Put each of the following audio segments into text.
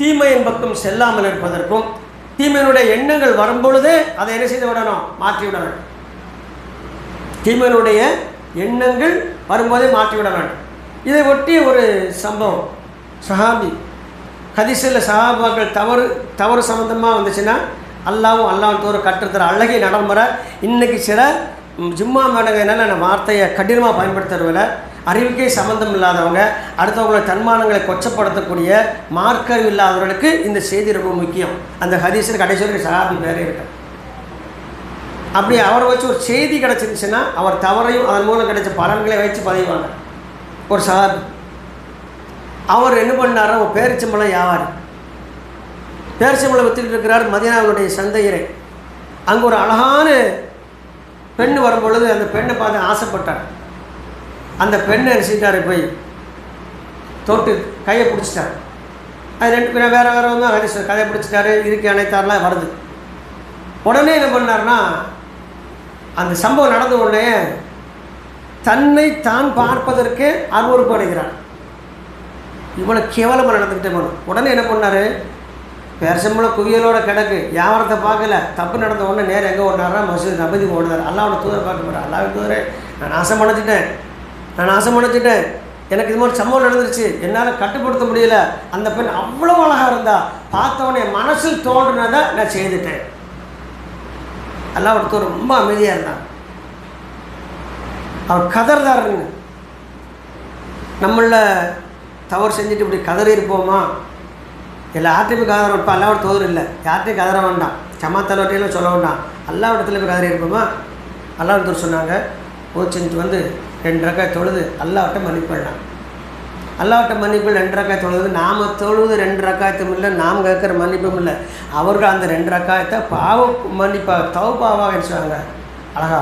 தீமையின் பக்கம் செல்லாமல் இருப்பதற்கும் தீமையினுடைய எண்ணங்கள் வரும்பொழுதே அதை என்ன செய்து விடணும்? மாற்றி விட வேண்டும். தீமையினுடைய எண்ணங்கள் வரும்போதே மாற்றிவிட வேண்டும். இதை ஒட்டி ஒரு சம்பவம். சஹாபி ஹதீஸில் சஹாபாக்கள் தவறு தவறு சம்மந்தமாக வந்துச்சுன்னா அல்லாவும் அல்லாவும் தோறு கற்றுத்தர அழகிய நடைமுறை இன்னைக்கு சில ம், ஜும்மா மேடங்கிறனால நான் வார்த்தையை கடினமாக பயன்படுத்துறதில்லை அறிவுக்கே சம்மந்தம் இல்லாதவங்க அடுத்தவங்களோட தன்மானங்களை கொச்சப்படுத்தக்கூடிய மார்க்கறிவு இல்லாதவர்களுக்கு இந்த செய்தி ரொம்ப முக்கியம். அந்த ஹதீஸில் கடைசி சகாபி பேரே இருக்கு அப்படி அவரை வச்சு ஒரு செய்தி கிடச்சிருந்துச்சுன்னா அவர் தவறையும் அதன் மூலம் கிடைச்ச பலன்களை வச்சு பதிவாங்க. ஒரு சகாபி அவர் என்ன பண்ணார் அவர் பேரிச்சம்பளம் வியாபாரி பேரிச்சம்பளம் வித்துட்டு இருக்கிறார் மதினாவுடைய சந்தையரை அங்கே ஒரு அழகான பெண் வரும் பொழுது அந்த பெண்ணை பார்த்து ஆசைப்பட்டார். அந்த பெண்ணை என்ன போய் தொட்டு கையை பிடிச்சிட்டார். அது ரெண்டு பேரும் வேறு வேறு வந்து ஹரிஸ் கதையை பிடிச்சிட்டாரு இறுக்கி அணைத்தாரெலாம் வருது. உடனே என்ன பண்ணார்னா அந்த சம்பவம் நடந்த உடனே தன்னை தான் பார்ப்பதற்கு அருவறுப்பு அடைகிறார். இவ்வளோ கேவலமாக நடந்துக்கிட்டே போகணும் உடனே என்ன பண்ணார்? பேரசம்பளம் குவியலோட கிடக்கு. வியாபாரத்தை பார்க்கல. தப்பு நடந்த உடனே நேரம் எங்கே ஓடினாரா மசூதி நபதி ஓடுனார். அல்லாவோட தூதரை பார்க்க போகிறார் அல்லாவோட தூதரே நான் நாசம் அடைச்சிட்டேன் நான் நாசம் அடைச்சிட்டேன் எனக்கு இது மாதிரி சம்பவம் நடந்துருச்சு. என்னால் கட்டுப்படுத்த முடியல. அந்த பெண் அவ்வளோ அழகாக இருந்தா பார்த்தவனே மனசில் தோன்றினதை நான் செய்துட்டேன். எல்லாம் ஒருத்தர் ரொம்ப அமைதியாக இருந்தான். அவர் கதர்தாருங்க. நம்மள தவறு செஞ்சுட்டு இப்படி கதறி இருப்போமா? இல்லை யார்ட்டையும் போய் கதற இப்போ அல்லாவோட தோதர் இல்லை. யார்ட்டையும் கதற வேண்டாம். சமாத்தலவட்டையெல்லாம் சொல்ல வேண்டாம். எல்லா இடத்துல போய் கதறி இருப்போமா? எல்லா இடத்துல சொன்னாங்க ஓ செஞ்சுட்டு வந்து ரெண்டு ரக்காய் தொழுது அல்லாவிட்ட மன்னிப்பிடலாம் அல்லாவிட்ட மன்னிப்பு ரெண்டு ரக்காய் தொழுது நாம் தொழுது ரெண்டு ரக்காயத்தும் இல்லை நாம் கேட்குற மன்னிப்பும் இல்லை. அவர்கள் அந்த ரெண்டு ரக்காயத்தை பாவ மன்னிப்பாக தவப்பாவாக சொல்லுவாங்க அழகா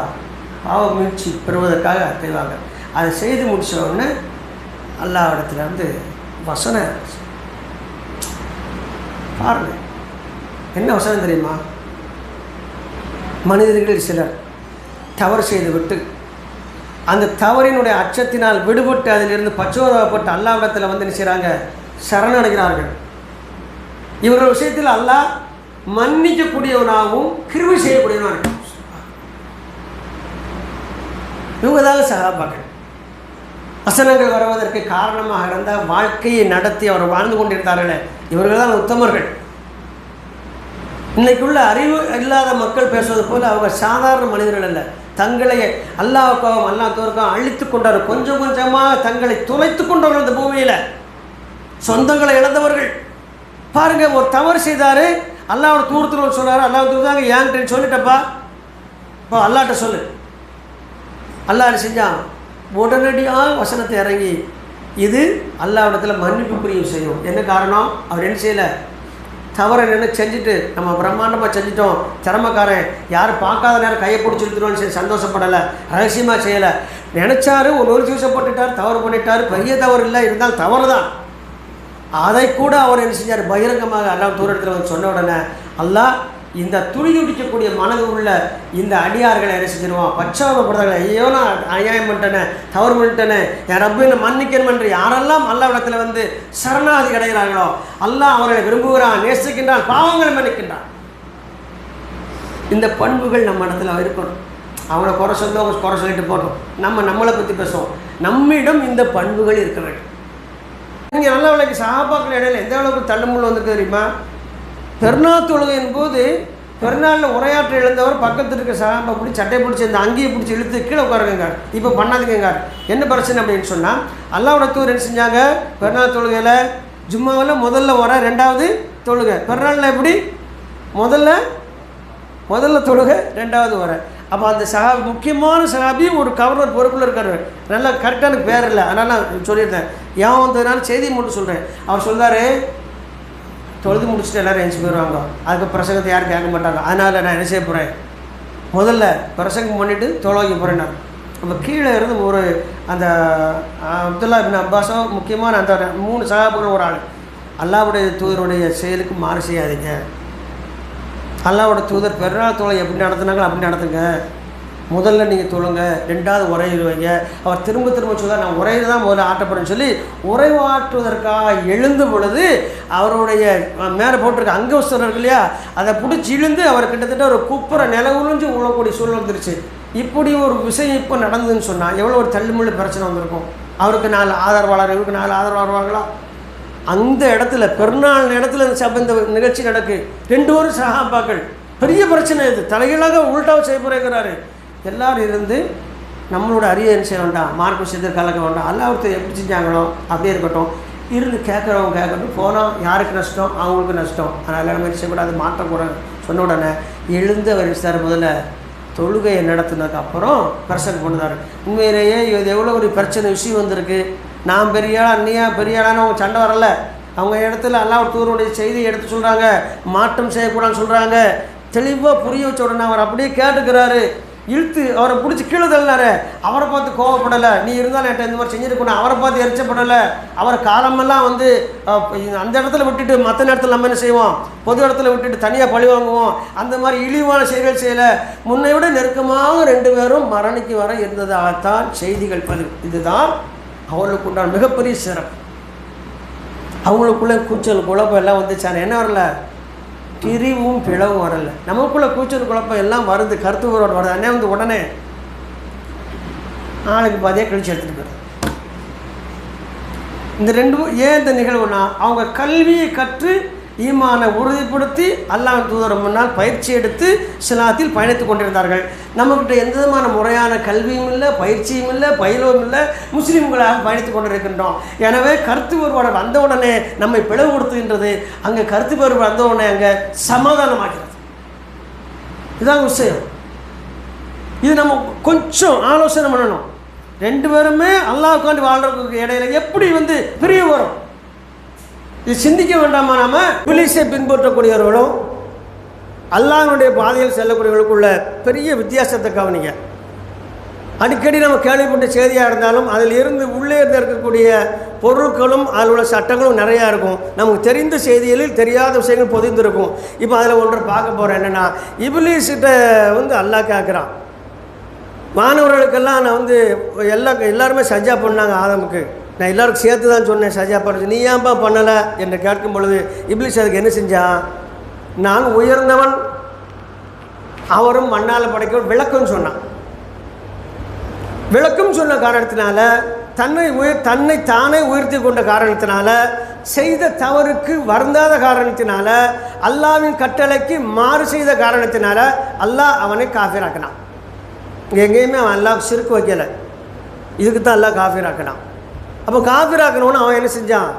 பாவ மீட்சி பெறுவதற்காக செய்வாங்க. அதை செய்து முடித்த உடனே அல்லாவிடத்துல வந்து வசனம் பாருங்க. என்ன வசனம் தெரியுமா? மனிதர்கள் சிலர் தவறு செய்து விட்டு அந்த தவறினுடைய அச்சத்தினால் விடுபட்டு அதிலிருந்து பச்சோதவப்பட்டு அல்லாவிடத்தில் வந்து நினைச்சாங்க சரணடைகிறார்கள். இவர்கள் விஷயத்தில் அல்லாஹ் மன்னிக்கக்கூடியவனாகவும் கிருவி செய்யக்கூடியவனாக இவங்க தான் சகாபாக்கள். வசனங்கள் வருவதற்கு காரணமாக இருந்த வாழ்க்கையை நடத்தி அவர் வாழ்ந்து கொண்டிருந்தார்களே இவர்கள் தான் உத்தமர்கள். இன்னைக்குள்ள அறிவு இல்லாத மக்கள் பேசுவது போல அவங்க சாதாரண மனிதர்கள் அல்ல. தங்களை அல்லாவுக்காகவும் அல்லா தோற்காகவும் அழித்து கொண்டார் கொஞ்சம் கொஞ்சமாக தங்களை துளைத்து கொண்டவர்கள் இந்த பூமியில். சொந்தங்களை இழந்தவர்கள். பாருங்க ஒரு தவறு செய்தார் அல்லாவோட தூரத்தில் சொன்னார் அல்லாஹ் தூரத்தாங்க ஏன்ட்டு சொல்லிட்டப்பா. இப்போ அல்லாட்ட சொல்லு. அல்லா செஞ்சான்? உடனடியாக வசனத்தை இறங்கி இது அல்லாவிடத்தில் மன்னிப்பு புரியும் செய்யும் என்ன காரணம்? அவர் என்ன செய்யலை? தவறை நின்று செஞ்சுட்டு நம்ம பிரம்மாண்டமாக செஞ்சிட்டோம். திறமைக்காரன் யாரும் பார்க்காத நேரம் கையை பிடிச்சி சரி சந்தோஷப்படலை ரகசியமாக செய்யலை. நினச்சாரு ஒரு ஒரு சூசப்பட்டுட்டார் போட்டுட்டார் தவறு பண்ணிட்டார். பெரிய தவறு இல்லை இருந்தால் தவறு தான் அதை கூட அவர் என்ன செஞ்சார்? பகிரங்கமாக எல்லாம் தூரத்தில் வந்து சொன்ன உடனே அல்லாஹ் இந்த துணி துடிக்கக்கூடிய மனது உள்ள இந்த அடியார்களை என்ன செஞ்சிருவான்? பச்சாவப்படுறாங்க ஐயோ நான் அநியாயம் பண்ணிட்டேனே தவறு பண்ணிட்டேனே என் ரப்பு என்னை மன்னிக்கணும் என்று யாரெல்லாம் அல்லாவிடத்தில் வந்து சரணாதி அடைகிறார்களோ அல்லாஹ் அவர்களை விரும்புகிறான் நேசிக்கின்றான் பாவங்களை மன்னிக்கின்றான். இந்த பண்புகள் நம்ம இடத்துல இருக்கணும். அவங்கள குறை சொல்ல அவங்க குறை சொல்லிட்டு போட்டோம் நம்ம நம்மளை பற்றி பேசுவோம். நம்மிடம் இந்த பண்புகள் இருக்க வேண்டும். நீங்கள் நல்ல விலைக்கு சாப்பாக்கிற இடையில எந்த அளவுக்கு தள்ளுமுள்ள வந்திருக்கு தெரியுமா? பெருநாள் தொழுகையின் போது பெருநாளில் உரையாற்ற இழந்தவர் பக்கத்தில் இருக்க சாம்பை பிடிச்சி சட்டை பிடிச்சி அந்த அங்கேயே பிடிச்சி இழுத்து கீழே உட்காருங்க இப்போ பண்ணாதீங்க என்ன பிரச்சனை அப்படின்னு சொன்னால் அல்லாவோட தூர் என்ன செஞ்சாங்க? பெருநாள் தொழுகையில் ஜும்மாவில் முதல்ல உர ரெண்டாவது தொழுகை. பெருநாளில் எப்படி? முதல்ல முதல்ல தொழுகை ரெண்டாவது வர அப்போ அந்த சகா முக்கியமான சகாபி ஒரு கவர்னர் பொறுப்பில் இருக்கார். நல்லா கரெக்டான எனக்கு பேர் இல்லை. அதனால் நான் சொல்லியிருந்தேன். ஏன் வந்ததுனால செய்தி மட்டும் சொல்கிறேன் அவர் சொல்கிறாரு தொழுது முடிச்சுட்டு எல்லோரும் எழுந்து போயிடுவாங்க அதுக்கு பிரசங்கத்தை யாரும் கேட்க மாட்டாங்க. அதனால் நான் என்ன செய்ய போகிறேன் முதல்ல பிரசங்கம் பண்ணிவிட்டு தொலைக்க போகிறேன் நான். நம்ம கீழே இருந்து ஒரு அந்த அப்துல்லா பின் அப்பாஸோ முக்கியமான அந்த மூணு சகாபுகள் ஒரு ஆள். அல்லாவுடைய தூதருடைய செயலுக்கு மாறு செய்யாதீங்க. அல்லாவோட தூதர் பெருநாள் தொலை எப்படி நடத்துனாங்களோ அப்படி நடத்துங்க. முதல்ல நீங்கள் தொழுங்க ரெண்டாவது உரையிடுவீங்க அவர் திரும்ப திரும்ப சொல்ல நான் உரையில் தான் முதல்ல ஆட்டப்படுன்னு சொல்லி உரைவாற்றுவதற்காக எழுந்த பொழுது அவருடைய மேலே போட்டிருக்க அங்கவஸ்தரம் இருக்கு இல்லையா அதை பிடிச்சி இழுந்து அவர் கிட்டத்தட்ட ஒரு குப்புற நில உழிஞ்சு உழக்கூடிய சூழ்நிலை வந்துருச்சு. இப்படி ஒரு விஷயம் இப்போ நடந்ததுன்னு சொன்னால் எவ்வளோ ஒரு தள்ளுமுள்ளு பிரச்சனை வந்திருக்கும்? அவருக்கு நாலு ஆதரவாளர் இவருக்கு நாலு ஆதரவாளர்களா? அந்த இடத்துல பெருநாள் இடத்துல இந்த சபை இந்த நிகழ்ச்சி நடக்கு. ரெண்டு பேரும் சகாபாக்கள். பெரிய பிரச்சனை இது. தலைகீழாக உள்டாவை செய்ய எல்லாரும் இருந்து நம்மளோட அரிய என்ன செய்ய வேண்டாம் மார்க் விஷயத்தில் கலக்க வேண்டாம் எல்லா ஒருத்தர் எப்படி செஞ்சாங்களோ அப்படியே இருக்கட்டும். இருந்து கேட்குறவங்க கேட்கட்டும். போனால் யாருக்கு நஷ்டம்? அவங்களுக்கு நஷ்டம். அதனால் நம்ம செய்யக்கூடாது? மாற்றக்கூடாது சொன்ன உடனே எழுந்து அவர் முதல்ல தொழுகையை நடத்தினதுக்கு அப்புறம் பிரசங்கம் பண்ணுதாரு உண்மையிலேயே இது எவ்வளோ ஒரு பிரச்சனை விஷயம் வந்திருக்கு. நான் பெரிய ஆளா நீயா பெரிய அவங்க சண்டை வரல. அவங்க இடத்துல அல்லாஹ் தூருடைய செய்தி எடுத்து சொல்கிறாங்க மாற்றம் செய்யக்கூடாதுன்னு சொல்கிறாங்க தெளிவாக புரிய வச்ச உடனே அவர் அப்படியே கேட்டுக்கிறாரு. இழுத்து அவரை பிடிச்சி கீழே தள்ளினாரு. அவரை பார்த்து கோவப்படலை. நீ இருந்தாலும் என்கிட்ட இந்த மாதிரி செஞ்சுருக்கணும் அவரை பார்த்து எரிச்சப்படலை. அவர் காலமெல்லாம் வந்து அந்த இடத்துல விட்டுட்டு மற்ற நேரத்தில் நம்ம என்ன செய்வோம்? பொது இடத்துல விட்டுட்டு தனியாக பழி வாங்குவோம். அந்த மாதிரி இழிவான செயல்கள் செய்யலை. முன்னை விட நெருக்கமாக ரெண்டு பேரும் மரணிக்கு வர இருந்ததாகத்தான் செய்திகள் பதிவு. இதுதான் அவர்களுக்கு உண்டான மிகப்பெரிய சிறப்பு. அவங்களுக்குள்ளே கூச்சல் குழப்பம் எல்லாம் வந்துச்சான. என்ன வரல? பிரிவும் பிளவும் வரலை. நமக்குள்ளே கூச்சல் குழப்பம் எல்லாம் வருது. கருத்து வேறுபாடு வருது. அண்ணே வந்து உடனே நாளைக்கு பாதியாக கழிச்சு எடுத்துகிட்டு போயிடும் இந்த ரெண்டு ஏன் இந்த நிகழ்வுனா அவங்க கல்வியை கற்று ஈமானை உறுதிப்படுத்தி அல்லாஹ் தூதர் முன்னால் பயிற்சி எடுத்து சிலாத்தில் பயணித்துக் கொண்டிருந்தார்கள். நம்மக்கிட்ட எந்த விதமான முறையான கல்வியும் இல்லை பயிற்சியும் இல்லை பயிலவும் இல்லை முஸ்லீம்களாக பயணித்துக் கொண்டிருக்கின்றோம். எனவே கருத்து வேறுபாடு வந்தவுடனே உடனே நம்மை பிளவுபடுத்துகின்றது. அங்கே கருத்து வேறுபாடு வந்த உடனே அங்கே சமாதானமாகிறது. இதுதான் விஷயம். இது நம்ம கொஞ்சம் ஆலோசனை பண்ணணும். ரெண்டு பேருமே அல்லாஹ்காண்டி வாழ்கிறதுக்கு இடையில எப்படி வந்து பிரிய வரும்? இது சிந்திக்க வேண்டாமா நாம? பிலிஸை பின்பற்றக்கூடியவர்களும் அல்லாஹனுடைய பாதையில் செல்லக்கூடியவர்களுக்குள்ள பெரிய வித்தியாசத்தை கவனிங்க. அடிக்கடி நம்ம கேள்விப்பட்ட செய்தியாக இருந்தாலும் அதில் இருந்து உள்ளே இருந்து இருக்கக்கூடிய பொருட்களும் அதில் உள்ள சட்டங்களும் நிறையா இருக்கும். நமக்கு தெரிந்த செய்திகளில் தெரியாத விஷயங்கள் பொதிந்திருக்கும். இப்போ அதில் ஒன்று பார்க்க போகிறேன் என்னென்னா இபிலிஸ்கிட்ட வந்து அல்லாஹ் கேட்குறான் மாணவர்களுக்கெல்லாம் நான் வந்து எல்லா எல்லாருமே சஜா பண்ணாங்க ஆதமுக்கு. நான் எல்லோருக்கும் சேர்த்து தான் சொன்னேன் சஜா பண்ணுறது நீ ஏன்பா பண்ணலை? என்று கேட்கும் பொழுது இப்லிஸ் அதுக்கு என்ன செஞ்சான் நான் உயர்ந்தவன் அவரும் மண்ணால் படைக்க விளக்கம் சொன்னான். விளக்கம் சொன்ன காரணத்தினால தன்னை உயர் தன்னை தானே உயர்த்தி கொண்ட காரணத்தினால செய்த தவறுக்கு வருந்தாத காரணத்தினால அல்லாவின் கட்டளைக்கு மாறு செய்த காரணத்தினால அல்லாஹ் அவனை காஃபிராக்கினான் எங்கேயுமே அவன் அல்லாஹ் சிறுக்கு வைக்கலை. இதுக்கு தான் அல்லாஹ் காஃபிராக்கினான் அப்போ காஃபிராக்கணும்னு அவன் என்ன செஞ்சான்?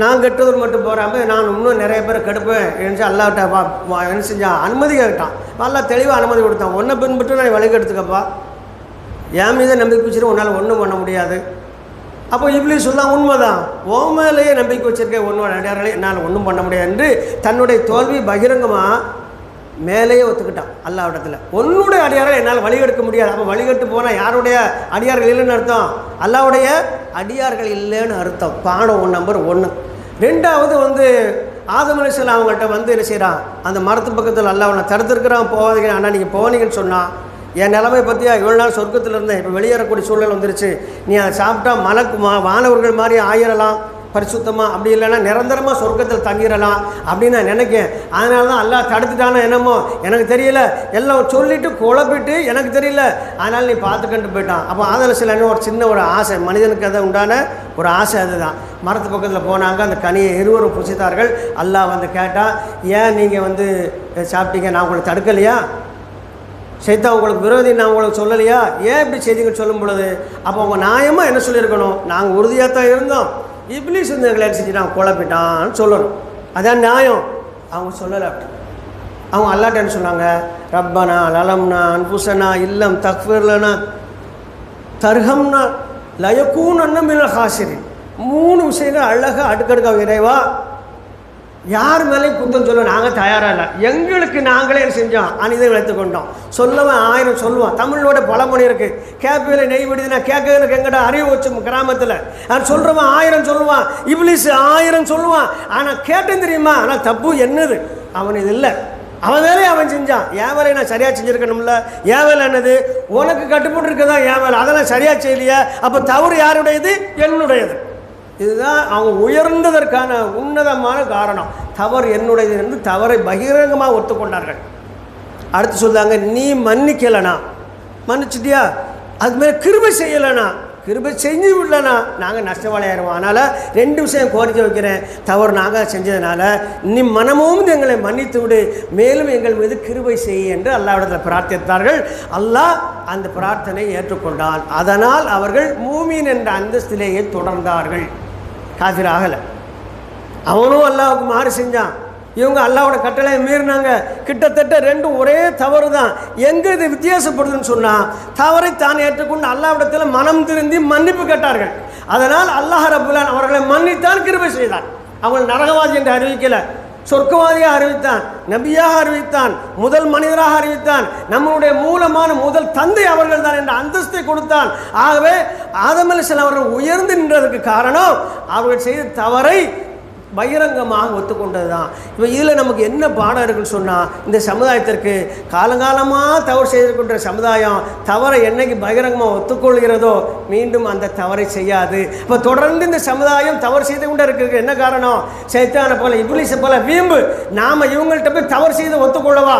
நான் கெட்டவர் மட்டும் போகாம நான் இன்னும் நிறைய பேரை கெடுப்பேன் என்று அல்லாட்ட வா என்ன செஞ்சான்? அனுமதி கேட்டான். நல்லா தெளிவாக அனுமதி கொடுத்தான். ஒன்றை பின்பற்று நான் வழி கெடுத்துக்கப்பா. என் மீது நம்பிக்கை வச்சுட்டு உன்னால் ஒன்றும் பண்ண முடியாது. அப்போ இப்படி சொல்லலாம் உண்மைதான். ஓ மேலேயே நம்பிக்கை வச்சிருக்கேன் ஒன்றும் அடியார்களே என்னால் ஒன்றும் பண்ண முடியாது என்று தன்னுடைய தோல்வி பகிரங்கமாக மேலேயே ஒத்துக்கிட்டான் அல்லாவிடத்தில் உன்னுடைய அடியார்கள் என்னால் வழிகெடுக்க முடியாது. அப்போ வழிகட்டு போனால் யாருடைய அடியார்கள் இல்லைன்னு அர்த்தம்? அல்லாவுடைய அடியார்கள் இல்லைன்னு அர்த்தம். பாடம் ஒன் நம்பர் ஒன்று ரெண்டாவது வந்து ஆதம் அலிஸ்லாம் அவங்கள்ட்ட வந்து என்ன செய்கிறான் அந்த மரத்து பக்கத்தில் அல்லாஹ் உன்னை தடுத்துருக்கிறான் போகாதீங்க. ஆனால் நீங்கள் போனீங்கன்னு சொன்னால் என் நிலைமை பற்றியா இவ்வளோ நாள் சொர்க்கத்தில் இருந்தேன் இப்போ வெளியேறக்கூடிய சூழல் வந்துருச்சு. நீ அதை சாப்பிட்டா மலக்கு மா வானவர்கள் மாதிரி ஆயிரலாம். பரிசுத்தமாக அப்படி இல்லைன்னா நிரந்தரமாக சொர்க்கத்தில் தங்கிடலாம் அப்படின்னு நான் நினைக்கேன். அதனால தான் எல்லாம் தடுத்துட்டானோ என்னமோ? எனக்கு தெரியல. எல்லாம் சொல்லிவிட்டு குழப்பிட்டு எனக்கு தெரியல. அதனால் நீ பார்த்துக்கிட்டு போயிட்டான். அப்போ அதில் சில ஒரு சின்ன ஒரு ஆசை மனிதனுக்கு அதை உண்டான ஒரு ஆசை அதுதான். மரத்து பக்கத்தில் போனாங்க அந்த கனியை இருவரும் புசித்தார்கள். அல்லா வந்து கேட்டால் ஏன் நீங்கள் வந்து சாப்பிட்டீங்க? நான் உங்களை தடுக்கலையா? சைத்தா உங்களுக்கு விரோதி நான் உங்களுக்கு சொல்லலையா? ஏன் இப்படி செய்திங்கன்னு சொல்லும் பொழுது? அப்போ அவங்க நியாயமாக என்ன சொல்லியிருக்கணும்? நாங்கள் உறுதியாக தான் இருந்தோம். இப்ளீஸ் வந்து எங்களை செஞ்சு நான் குழப்பிட்டான்னு சொல்லணும். அதான் நியாயம். அவங்க சொல்லலை அப்படி. அவங்க அல்லாட்டான்னு சொன்னாங்க ரப்பனா லலம்னா அன்புசனா இல்லம் தக்ஃபிர்லனா தர்ஹம்னா லயக்கூன் அன்னமில்ல ஹாசிரின். மூணு விஷயங்கள் அழகாக அடுக்கடுக்க இறைவா யார் மேலேயும் குத்தம் சொல்ல நாங்கள் தயாராக இல்லை. எங்களுக்கு நாங்களே செஞ்சோம்? அனிதம் எடுத்துக்கொண்டோம் சொல்லவன் ஆயிரம் சொல்லுவான். தமிழோட பழமொழி இருக்குது கேப்பியில் நெய் விடுதுன்னா கேட்க எனக்கு எங்கடா அறிவு வச்சு கிராமத்தில்? அவன் சொல்கிறவன் ஆயிரம் சொல்லுவான். இப்ளிஸ் ஆயிரம் சொல்லுவான். ஆனால் கேட்டேன் தெரியுமா? ஆனால் தப்பு என்னது? அவன் இது இல்லை. அவன் வேலையை அவன் செஞ்சான். என் வேலையை நான் சரியாக செஞ்சுருக்கணும்ல? என் வேலை என்னது? உனக்கு கட்டுப்பட்டு இருக்கதான் என் வேலை? அதெல்லாம் சரியாக செய்யலையா? அப்போ தவறு யாருடையது? என்னுடையது. இதுதான் அவங்க உயர்ந்ததற்கான உன்னதமான காரணம். தவறு என்னுடையது என்று தவறை பகிரங்கமாக ஒத்துக்கொண்டார்கள். அடுத்து சொல்லுவாங்க நீ மன்னிக்கலனா? மன்னிச்சிட்டியா? அதுமாரி கிருபை செய்யலைனா? கிருபை செஞ்சு விடலனா? நாங்கள் நஷ்டவாளையாயிருவோம். அதனால் ரெண்டு விஷயம் கோரிக்கை வைக்கிறேன். தவறு நாங்கள் செஞ்சதுனால நீ மனமும் எங்களை மன்னித்து விடு. மேலும் எங்கள் மீது கிருபை செய் என்று அல்லாவிடத்தில் பிரார்த்தித்தார்கள். அல்லாஹ் அந்த பிரார்த்தனை ஏற்றுக்கொண்டான். அதனால் அவர்கள் மூமின் என்ற அந்தஸ்திலேயே தொடர்ந்தார்கள். காஃபிர் ஆகலை அவனும் அல்லாவுக்கு மாறு செஞ்சான். இவங்க அல்லாவோட கட்டளையை மீறினாங்க. கிட்டத்தட்ட ரெண்டும் ஒரே தவறு தான் எங்கே இது வித்தியாசப்படுதுன்னு சொன்னால் தவறை தான் ஏற்றுக்கொண்டு அல்லாவிடத்தில் மனம் திருந்தி மன்னிப்பு கேட்டார்கள். அதனால் அல்லாஹ் ரபுல்லான் அவர்களை மன்னித்தான் கிருபை செய்தான் அவங்களை நரகவாதி என்று அறிவிக்கலை. சொர்க்கவாதியாக அறிவித்தான் நபியாக அறிவித்தான் முதல் மனிதராக அறிவித்தான் நம்மளுடைய மூலமான முதல் தந்தை அவர்கள் தான் என்ற அந்தஸ்தை கொடுத்தான். ஆகவே ஆதம் அவர்கள் உயர்ந்து நின்றதுக்கு காரணம் அவர்கள் செய்த தவறை பகிரங்கமாக ஒத்துக்கொண்டது தான் இப்போ இதில் நமக்கு என்ன பாடம் இருக்குன்னு சொன்னால் இந்த சமுதாயத்திற்கு காலங்காலமாக தவறு செய்திருக்கின்ற சமுதாயம் தவறை என்னைக்கு பகிரங்கமாக ஒத்துக்கொள்கிறதோ மீண்டும் அந்த தவறை செய்யாது. இப்போ தொடர்ந்து இந்த சமுதாயம் தவறு செய்து கொண்டே இருக்கிறது என்ன காரணம்? சைத்தான போல இப்ளீஸை போல வீம்பு. நாம் இவங்கள்ட்ட போய் தவறு செய்து ஒத்துக்கொள்ளவா?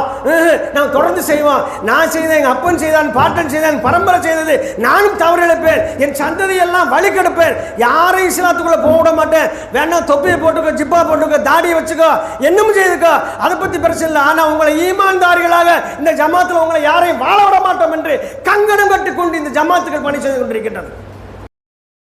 நாம் தொடர்ந்து செய்வோம். நான் செய்தேன் எங்கள் அப்பன் செய்தான் பாட்டன் செய்தான் பரம்பரை செய்தது நானும் தவறு இழப்பேன். என் சந்ததியெல்லாம் வழி கெடுப்பேன். யாரையும் இஸ்லாத்துக்குள்ளே போக விட மாட்டேன். வேணா தொப்பியை போட்டுக்கோ ஜிப்பா போட்டுக்கோ தாடியை வச்சுக்கோ என்னமும் செய்துக்கோ. அதை பற்றி பிரச்சனை இல்லை. ஆனால் உங்களை ஈமான்தாரிகளாக இந்த ஜமாத்தில் உங்களை யாரையும் வாழ விட மாட்டோம் என்று கங்கணம் கட்டிக்கொண்டு இந்த ஜமாத்துக்கள் பணி செய்து கொண்டிருக்கின்றது.